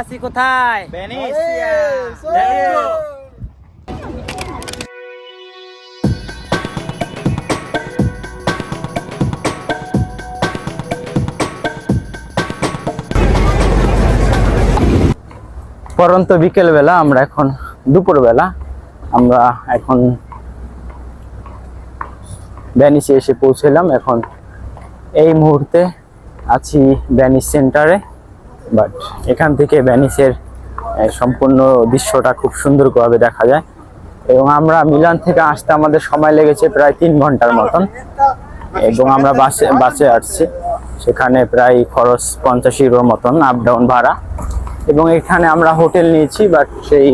আছি কোথায়? ভেনিসিয়া পরন্ত বিকেল বেলা আমরা এখন দুপুর বেলা আমরা এখন ভ্যানিসে এসে পৌঁছলাম। এখন এই মুহূর্তে আছি ভ্যানিস সেন্টারে বাট এখান থেকে ভ্যানিসের সম্পূর্ণ দৃশ্যটা খুব সুন্দরভাবে দেখা যায়। এবং আমরা মিলান থেকে আসতে আমাদের সময় লেগেছে প্রায় তিন ঘণ্টার মতন। এবং আমরা বাসে বাসে আসছি। সেখানে প্রায় খরচ পঞ্চাশ ইউরোর মতন আপ ডাউন ভাড়া। এবং এখানে আমরা হোটেল নিয়েছি বাট সেই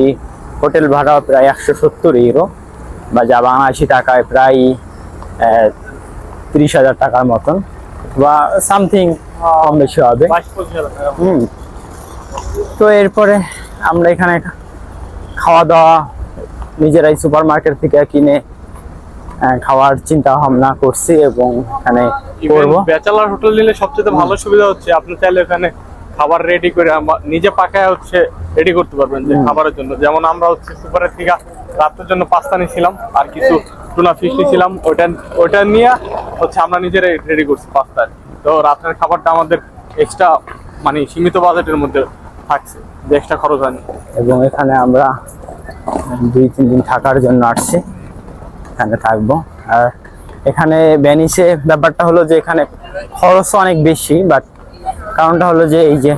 হোটেল ভাড়া প্রায় একশো সত্তর ইউরো। বা যা বাংলাদেশি টাকায় প্রায় তিরিশ হাজার টাকার মতন। বা সামথিং কম বেশি হবে। হুম। তো এরপরে আমরা এখানে খাওয়া দাওয়া নিজেরাই সুপার মার্কেট থেকে কিনে খাওয়ার চিন্তা ভাবনা করছি এবং এখানে করব। ব্যাচেলার হোটেল নিলে সবচেয়ে ভালো সুবিধা হচ্ছে আপনি চাইলে ওখানে খাবার রেডি করে নিজে পাকায় হচ্ছে রেডি করতে পারবেন যে খাবারের জন্য। যেমন আমরা হচ্ছে সুপারের থেকে রাতের জন্য পাস্তা নিয়েছিলাম আর কিছু টুনা ফিশ নিয়েছিলাম ওইটা ওইটা নিয়ে হচ্ছে আমরা নিজেরাই রেডি করছি পাস্তা তো রাতের খাবারটা আমাদের এক্সট্রা মানে সীমিত বাজেটের মধ্যে থাকছে যে এক্সট্রা খরচ হয়নি। এবং এখানে আমরা দুই তিন দিন থাকার জন্য আসছি এখানে থাকব। আর এখানে ভ্যানিসে ব্যাপারটা হলো যে এখানে খরচ অনেক বেশি বাট কারণটা হলো যে এই যে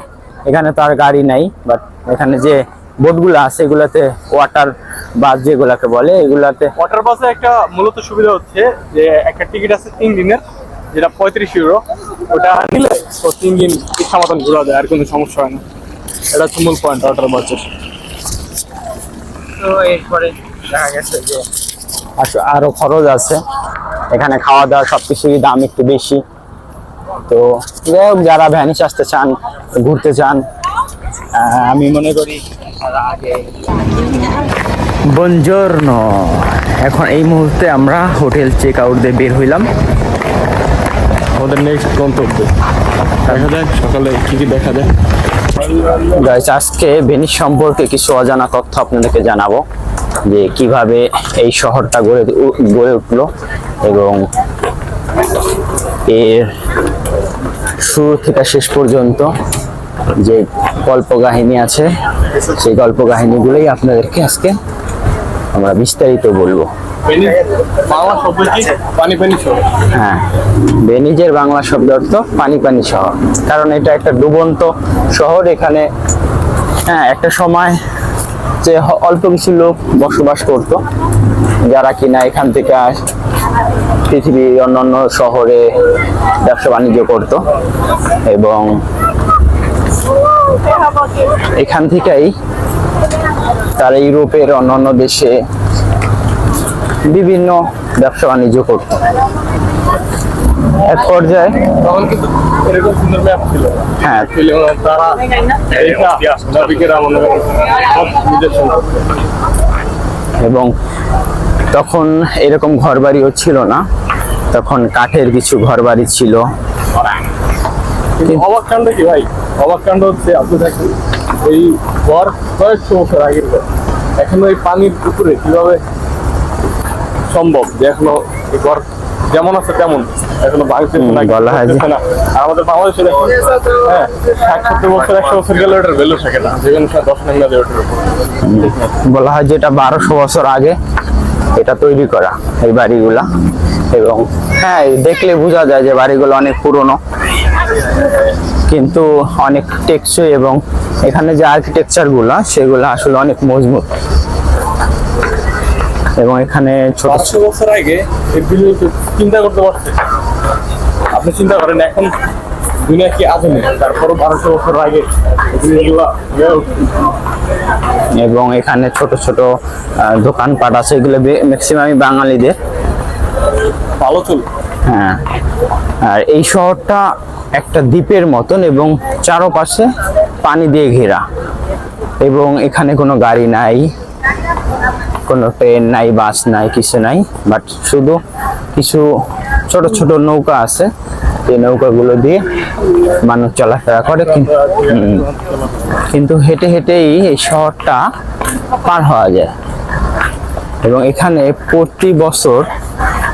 এখানে তো আর গাড়ি নাই বাট এখানে যে বোটগুলো আছে এগুলাতে ওয়াটার বাস যেগুলাকে বলে এগুলাতে ওয়াটার বাসে একটা মূলত সুবিধা হচ্ছে যে একটা টিকিট আছে তিন দিনের যেটা পঁয়ত্রিশ ইউরো ওটা নিলে তো তিন দিন ইচ্ছা মতন ঘোরা যায় আর কোনো সমস্যা হয় না। এটা হচ্ছে মূল পয়েন্ট ওয়াটার বাসের তো এরপরে দেখা গেছে যে আস- আরও খরচ আছে। এখানে খাওয়া দাওয়া সবকিছুরই দাম একটু বেশি। তো যাই হোক যারা ভ্যানিস আসতে চান ঘুরতে চান আমি মনে করি বঞ্জর্ন এখন এই মুহূর্তে আমরা হোটেল চেক আউট দিয়ে বের হইলাম। আমাদের নেক্সট গন্তব্য। দেখা যায় সকালে কি কি দেখা যায়। গাইস আজকে ভেনিস সম্পর্কে কিছু অজানা তথ্য আপনাদেরকে জানাব, যে কীভাবে এই শহরটা গড়ে গড়ে উঠল এবং এর শুরু থেকে শেষ পর্যন্ত যে গল্প কাহিনী আছে, সেই গল্প কাহিনীগুলোই আপনাদেরকে আজকে আমরা বিস্তারিত বলব। শহর হ্যাঁ। বেনিজের বাংলা শব্দ অর্থ পানি পানি শহর। কারণ এটা একটা ডুবন্ত শহর এখানে হ্যাঁ একটা সময় যে অল্প কিছু লোক বসবাস করত যারা কিনা এখান থেকে আস- পৃথিবীর অন্যান্য শহরে ব্যবসা বাণিজ্য করত এবং এখান থেকেই তারা ইউরোপের অন্যান্য দেশে বিভিন্ন ব্যবসা বাণিজ্য করত। এক পর্যায়ে তখন কিন্তু এরকম সুন্দর ম্যাপ ছিল। হ্যাঁ। ছিল তারা এইটা নাবিকেরা মনে করেন সব নিজের এবং তখন এরকম ঘরবাড়িও ছিল না। তখন কাঠের কিছু ঘরবাড়ি ছিল। অবাক কাণ্ড কি ভাই? অবাক কাণ্ড হচ্ছে আপনি দেখেন এই ঘর কয়েকশো বছর আগের এখনও এই পানির পুকুরে কীভাবে সম্ভব যে এখনও ঘর যেমন আছে তেমন। এখনও ভাঙছে না হয় যে- না। আর আমাদের বাংলাদেশে হ্যাঁ ষাট সত্তর বছর একশো বছর গেলে ওটার ভ্যালু থাকে না। যেখানে দশ দেয় ওটার উপর। বলা হয় যেটা বারোশো বছর আগে এটা তৈরি করা এই বাড়িগুলা। এবং হ্যাঁ দেখলে বোঝা যায় যে বাড়িগুলো অনেক পুরনো। কিন্তু অনেক টেকসই এবং এখানে যে আর্কিটেকচারগুলা সেগুলো আসলে অনেক মজবুত। এবং এখানে ছোট পাঁচশো বছর আগে এই বিল্ডিং চিন্তা করতে পারছে আপনি চিন্তা করেন এখন দুনিয়া কি আধুনিক? তারপরও বারোশো বছর আগে। এবং এখানে ছোট ছোট দোকানপাট আছে এগুলো ম্যাক্সিমামই বাঙালিদের। ভালো চল। হ্যাঁ। আর এই শহরটা একটা দ্বীপের মতন এবং চারপাশে পানি দিয়ে ঘেরা। এবং এখানে কোনো গাড়ি নাই। কোনো ট্রেন নাই বাস নাই, কিছু নাই বাট শুধু কিছু ছোট ছোট নৌকা আছে। এই নৌকাগুলো দিয়ে মানুষ চলাফেরা করে কিন্তু হেঁটে হেঁটেই এই শহরটা পার হওয়া যায়। এবং এখানে প্রতি বছর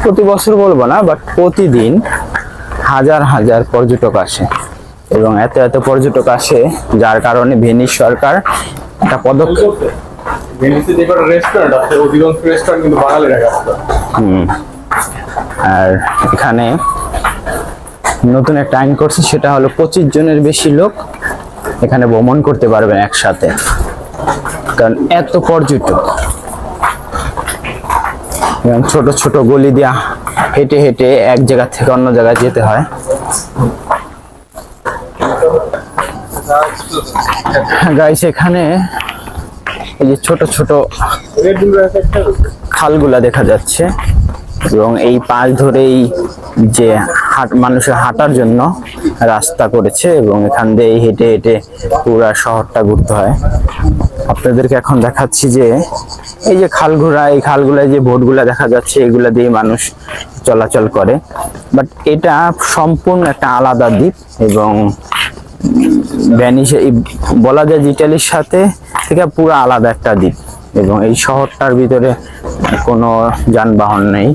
প্রতি বছর বলব না বাট প্রতিদিন হাজার হাজার পর্যটক আসে। এবং এত এত পর্যটক আসে, যার কারণে ভেনিস সরকার একটা পদক্ষেপ ভেনিসে যে কটা রেস্টুরেন্ট আছে অধিকাংশ রেস্টুরেন্ট কিন্তু বাঙালিরা কাজ আর এখানে নতুন একটা আইন করছে সেটা হলো পঁচিশ জনের বেশি লোক এখানে ভ্রমণ করতে পারবেন একসাথে। কারণ এত পর্যটক। এবং ছোট ছোট গলি দিয়া হেঁটে হেঁটে এক জায়গা থেকে অন্য জায়গায় যেতে হয়। গাইস এখানে এই যে ছোট ছোট খালগুলা দেখা যাচ্ছে এবং এই পাশ ধরেই যে হাট, মানুষের হাঁটার জন্য রাস্তা করেছে এবং এখান দিয়ে হেঁটে হেঁটে পুরা শহরটা ঘুরতে হয়। আপনাদেরকে এখন দেখাচ্ছি যে এই যে খাল খালগুলা এই খালগুলায় যে বোটগুলা দেখা যাচ্ছে, এগুলা দিয়ে মানুষ চলাচল করে। বাট এটা সম্পূর্ণ একটা আলাদা দ্বীপ এবং ভ্যানিস বলা যায় ইটালির সাথে থেকে পুরো আলাদা একটা দ্বীপ। এবং এই শহরটার ভিতরে কোনো যানবাহন নেই।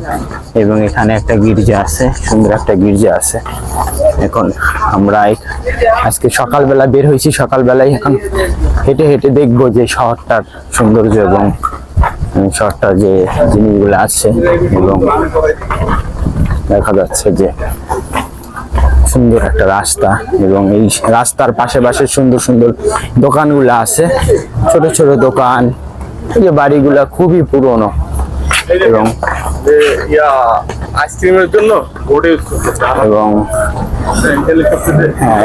এবং এখানে একটা গির্জা আছে, সুন্দর একটা গির্জা আছে। এখন আমরা আজকে সকালবেলা বের হয়েছি, সকালবেলায় এখন হেঁটে হেঁটে দেখব যে শহরটার সৌন্দর্য এবং শহরটার যে জিনিসগুলো আছে। এবং দেখা যাচ্ছে যে সুন্দর একটা রাস্তা এবং এই রাস্তার পাশে পাশে সুন্দর সুন্দর দোকানগুলো আছে। ছোট ছোট দোকান। এই যে বাড়িগুলা খুবই পুরনো এবং আইসক্রিমের জন্য এবং হ্যাঁ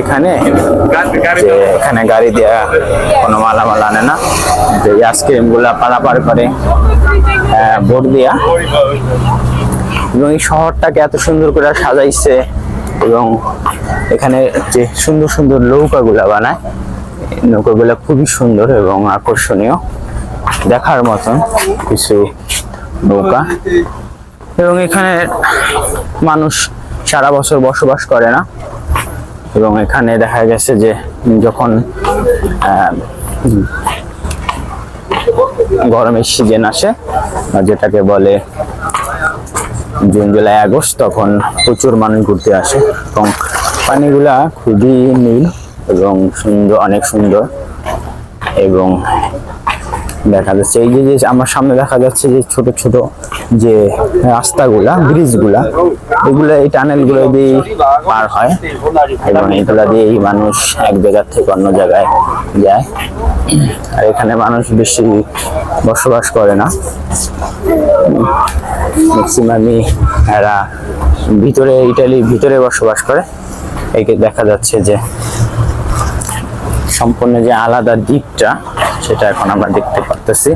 এখানে এখানে গাড়ি দেওয়া কোনো মালামাল আনে না। যে আইসক্রিমগুলা পারাপার করে বোট দিয়া। এবং এই শহরটাকে এত সুন্দর করে সাজাইছে। এবং এখানে যে সুন্দর সুন্দর নৌকাগুলা বানায় নৌকাগুলা খুবই সুন্দর এবং আকর্ষণীয়। দেখার মতন কিছু নৌকা। এবং এখানে মানুষ সারা বছর বসবাস করে না। এবং এখানে দেখা গেছে যে যখন গরমের সিজন আসে, যেটাকে বলে জুন, জুলাই, আগস্ট তখন প্রচুর মানুষ ঘুরতে আসে এবং পানিগুলা খুবই নীল এবং সুন্দর, অনেক সুন্দর এবং দেখা যাচ্ছে, এই যে আমার সামনে দেখা যাচ্ছে যে ছোট ছোট যে রাস্তাগুলা, ব্রিজগুলা, এগুলো এই টানেলগুলো দিয়ে পার হয়। এবং এগুলা দিয়েই মানুষ এক জায়গার থেকে অন্য জায়গায় যায়। আর এখানে মানুষ বেশি বসবাস করে না। ম্যাক্সিমামই এরা ভিতরে ইটালির ভিতরে বসবাস করে। একে দেখা যাচ্ছে যে সম্পূর্ণ যে আলাদা দ্বীপটা সেটা এখন আমরা দেখতে পারতেছি।